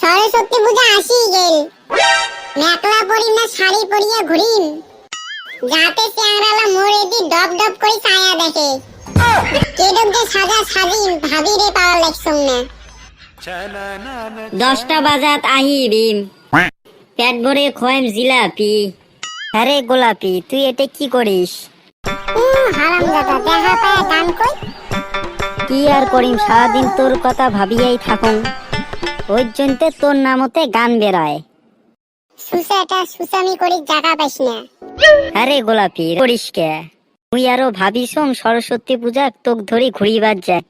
সরস্বতী পূজা আসি গেল। মেকলা পরি না শাড়ি পরিয়া ঘুরিম যাতে চ্যাংরালা মোড়ে দি ডব ডব করে ছায়া দেখে। কেডক যে সাজা সাজিম ভাবি রে পাওয়া লেখছুম না। দশটা বাজাত আহিবিম। পেট ভরে খোয়াম জিলাপি। আরে গোলাপি তুই এটা কি করিস? কি আর করিম সারাদিন তোর কথা ভাবিয়াই থাকুন ওই জন্যে তোর নামতে গান বেরোয়। সুসাটা সুসামি করি জায়গা পাইস না। আরে গোলাপি করিস কে? তুই আরও ভাবিসম সরস্বতী পূজা তোক ধরি ঘুরিবার যায়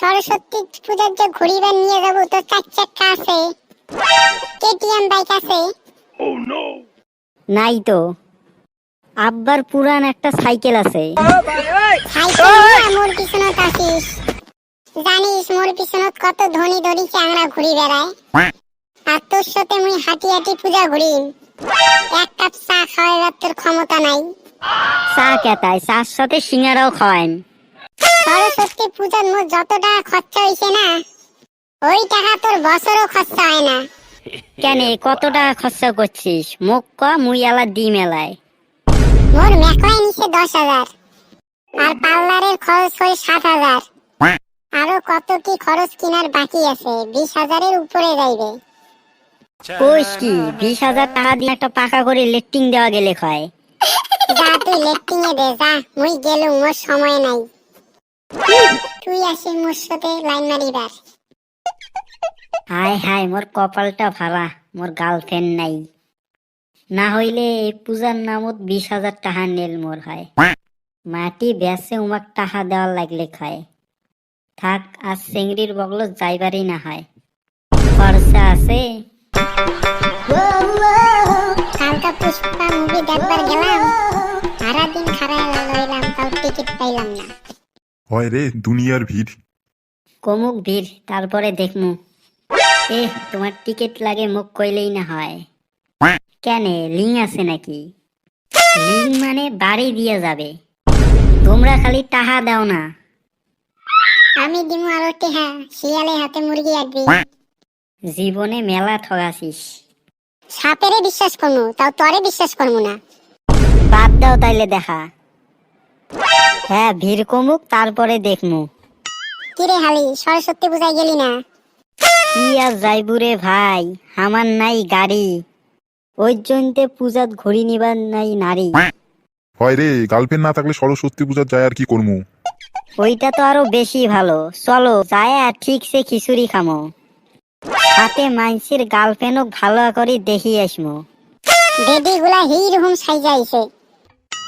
সরস্বতী পূজার যে ঘুরিবার নিয়ে যাব তো চার চাক্কা আছে। কেটিএম বাইক আছে। নাই তো। আব্বার পুরান একটা সাইকেল আছে। সাইকেল নিয়ে মোর পিছনত আসিস। জানিস মোর পিছনত কত ধনী ধনী চ্যাংরা ঘুরি বেড়ায়। আর তোর সাথে মুই হাঁটি হাঁটি পূজা ঘুরিম এক কাপ চা খাওয়াবার তোর ক্ষমতা নাই। চা কেতায় চার সাথে সিঙ্গারাও খাওয়াইম সরস্বতী পূজার মোট যত টাকা খরচা হইছে না ওই টাকা তোর বছরও খরচা হয় না। কেন কত টাকা খরচা করছিস? মোক ক মুই এলা দি মেলায় মোর মেকলাই নিছে দশ হাজার। আর পার্লারের খরচ হয়ে সাত হাজার। আরও কত কি খরচ কিনার বাকি আছে? বিশ হাজারের উপরে যাইবে। কোষ কি বিশ হাজার টাকা দিয়ে একটা পাকা করে লেট্টিং দেওয়া গেলে হয়। যা তুই লেফটিং এ দে যা। মুই গেলুম মোর সময় নাই। তুই আসিস মোর সাথে লাইন মারিবার। হায় হায় মোর কপালটা ভাড়া মোর গার্লফ্রেন্ড নাই। না হইলে এই পূজার নামত বিশ হাজার টাকা নেল মোর হয়। মাটি বেসে উমাক টাকা দেওয়ার লাগলে খায়। থাক আর চেংড়ির বগল যাইবারই না হয়। খরচা আছে? কালকা পুষ্পা মুভি দেখবার গেলাম। সারা দিন খারায় লইলাম তাও টিকিট পাইলাম না। হয় রে দুনিয়ার ভিড়। কমুক ভিড় তারপরে দেখমু। এ তোমার টিকিট লাগে মুখ কইলেই না হয়। কেন লিং আছে নাকি? লিং মানে বাড়ি দিয়ে যাবে। তোমরা খালি টাহা দাও না। আমি দিমু আরও টেহা শিয়ালে হাতে মুরগি জীবনে মেলা ঠগাছিস সাপেরে বিশ্বাস করমু তাও তরে বিশ্বাস করমু না। বাদ দাও তাইলে দেখা। হ্যাঁ ভিড় কমুক তারপরে দেখমু। কিরে হালি সরস্বতী পূজায় গেলি না। কি আর যাইবুরে ভাই আমার নাই গাড়ি। ওই জন্যে পূজাত ঘুরি নিবার নাই নারী হয় রে গার্লফ্রেন্ড না থাকলে সরস্বতী পূজার যায় আর কি করমু ওইটা তো আরও বেশি ভালো। চলো যায় আর ঠিক সে খিচুড়ি খামো। সাথে মাইন্সির গার্লফ্রেন্ডও ভালো করে দেখি আসমো। বেডি গুলা হির হুম সাইজাইছে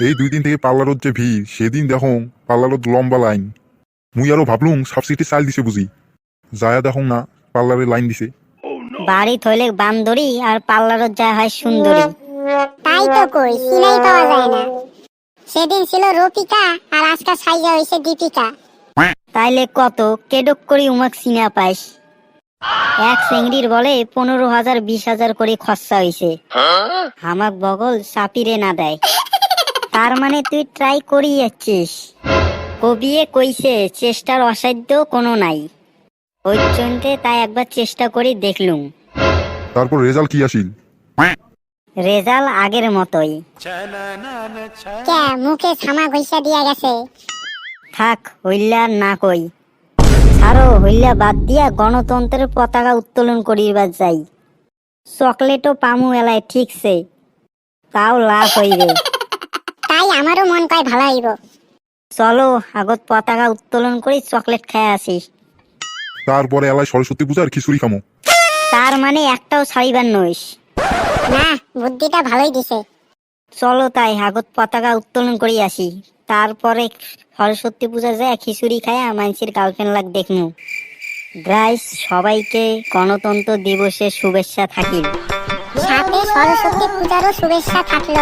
এই দুই দিন থেকে পার্লারত যে ভিড় সেদিন দেখো পার্লারত লম্বা লাইন। মুই আরও ভাবলুম সাবসিডি চাল দিছে বুঝি। যায় দেখো না পার্লারে লাইন দিছে। বাড়ি থইলে বান্দরি আর পার্লারত যা হয় সুন্দরী। তাই তো কই সিলাই পাওয়া যায় না। সেদিন ছিল রূপিকা আর আজকাল সাইজা হইছে দীপিকা। তাইলে কত? কেডক করি উমাক চিনা পাইস। এক চেংড়ির বলে পনেরো হাজার বিশ হাজার করে খরচা হইছে। হামাক বগল চাপিরে না দেয়। তার মানে তুই ট্রাই করি যাচ্ছিস কবিয়ে কইছে চেষ্টার অসাধ্য কোনো নাই। ওই জন্যে তাই একবার চেষ্টা করে দেখলুম। তারপর রেজাল্ট কি আসিল? রেজাল্ট আগের মতোই। কে মুখে ছামা ঘইসা দিয়া গেছে? থাক হইলা না কই। ছাড়ো হইলা বাদ দিয়া গণতন্ত্রের পতাকা উত্তোলন করিবার যাই। চকলেটও পামু এলায় ঠিকছে। তাও লাভ হইবে। তাই আমারও মন কয় ভালো হইব। চলো আগত পতাকা উত্তোলন করি চকলেট খায় আসিস তারপরে এলায় সরস্বতী পূজার খিচুড়ি খামো। তার মানে একটাও ছাড়িবার নইস। না বুদ্ধিটা ভালোই দিছে। চলো তাই আগত পতাকা উত্তোলন করি আসি। তারপরে সরস্বতী পূজা যায় খিচুড়ি খায় মানসির গার্লফ্রেন্ড লাগ দেখনু। গ্রাইস সবাইকে গণতন্ত্র দিবসের শুভেচ্ছা থাকিল। সাথে সরস্বতী পূজারও শুভেচ্ছা থাকল।